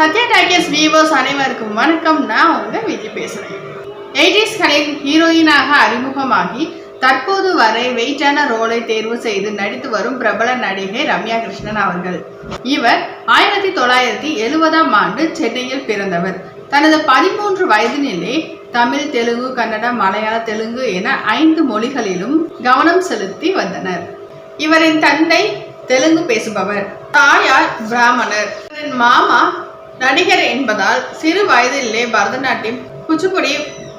Sathya டாக்கியஸ் viewers அனைவருக்கும் வணக்கம். நான் உங்க விஜய் பேசுறேன். எயிட்டிஸ்களின் ஹீரோயினாக அறிமுகமாகி தற்போது வரை வெயிட்டான ரோலை தேர்வு செய்து நடித்து வரும் பிரபல நடிகை ரம்யா கிருஷ்ணன் அவர்கள். இவர் ஆயிரத்தி தொள்ளாயிரத்தி எழுபதாம் ஆண்டு சென்னையில் பிறந்தவர். தனது பதிமூன்று வயதினிலே தமிழ் தெலுங்கு கன்னடம் மலையாள தெலுங்கு என ஐந்து மொழிகளிலும் கவனம் செலுத்தி வந்தனர். இவரின் தந்தை தெலுங்கு பேசுபவர். தாயார் பிராமணர். மாமா நடிகர் என்பதால் சிறு வயதிலே பரதநாட்டியம் குச்சிப்புடி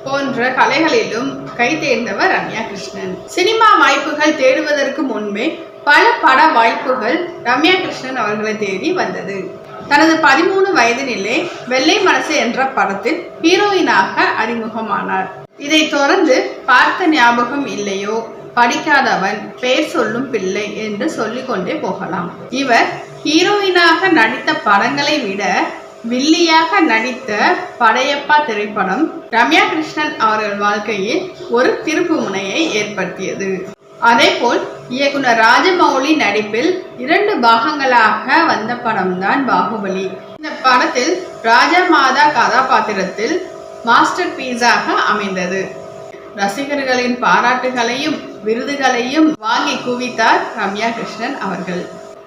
போன்ற கலைகளிலும் கை தேர்ந்தவர் ரம்யா கிருஷ்ணன். சினிமா வாய்ப்புகள் தேடுவதற்கு முன்பே பல பட வாய்ப்புகள் ரம்யா கிருஷ்ணன் அவர்களை தேடி வந்தது. தனது பதிமூணு வயதினிலே வெள்ளை மனசு என்ற படத்தில் ஹீரோயினாக அறிமுகமானார். இதை தொடர்ந்து பார்த்த ஞாபகம் இல்லையோ? படிக்காதவன் பெயர் சொல்லும் பிள்ளை என்று சொல்லிக்கொண்டே போகலாம். இவர் ஹீரோயினாக நடித்த படங்களை விட வில்லியாக நடித்த படையப்பா திரைப்படம் ரம்யா கிருஷ்ணன் அவர்கள் வாழ்க்கையில் ஒரு திருப்பு முனையை ஏற்படுத்தியது. அதேபோல் இயக்குனர் ராஜமௌலி நடிப்பில் இரண்டு பாகங்களாக வந்த படம்தான் பாகுபலி. இந்த படத்தில் ராஜமாதா கதாபாத்திரத்தில் மாஸ்டர் பீஸாக அமைந்தது. ரசிகர்களின் பாராட்டுகளையும் விருதுகளையும் வாங்கி குவித்தார் ரம்யா கிருஷ்ணன் அவர்கள்.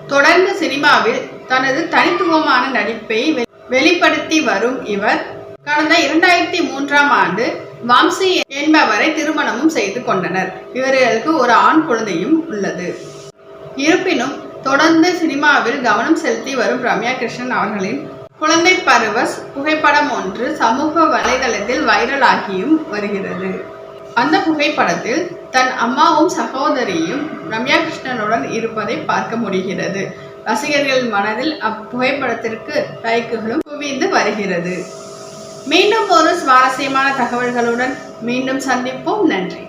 தொடர்ந்து சினிமாவில் தனது தனித்துவமான நடிப்பை வெளிப்படுத்தி வரும் இவர். கடந்த இரண்டாயிரத்தி மூன்றாம் ஆண்டு வம்சி என்பவரை திருமணமும் செய்து கொண்டனர். இவர்களுக்கு ஒரு ஆண் குழந்தையும் உள்ளது. இருப்பினும் தொடர்ந்து சினிமாவில் கவனம் செலுத்தி வரும் ரம்யா கிருஷ்ணன் அவர்களின் குழந்தை பருவ புகைப்படம் ஒன்று சமூக வலைதளத்தில் வைரலாகியும் வருகிறது. அந்த புகைப்படத்தில் தன் அம்மாவும் சகோதரியும் ரம்யா கிருஷ்ணனுடன் இருப்பதை பார்க்க முடிகிறது. ரசிகர்கள் மனதில் அப்புகைப்படத்திற்கு லைக்குகளும் குவிந்து வருகிறது. மீண்டும் ஒரு சுவாரஸ்யமான தகவல்களுடன் மீண்டும் சந்திப்போம். நன்றி.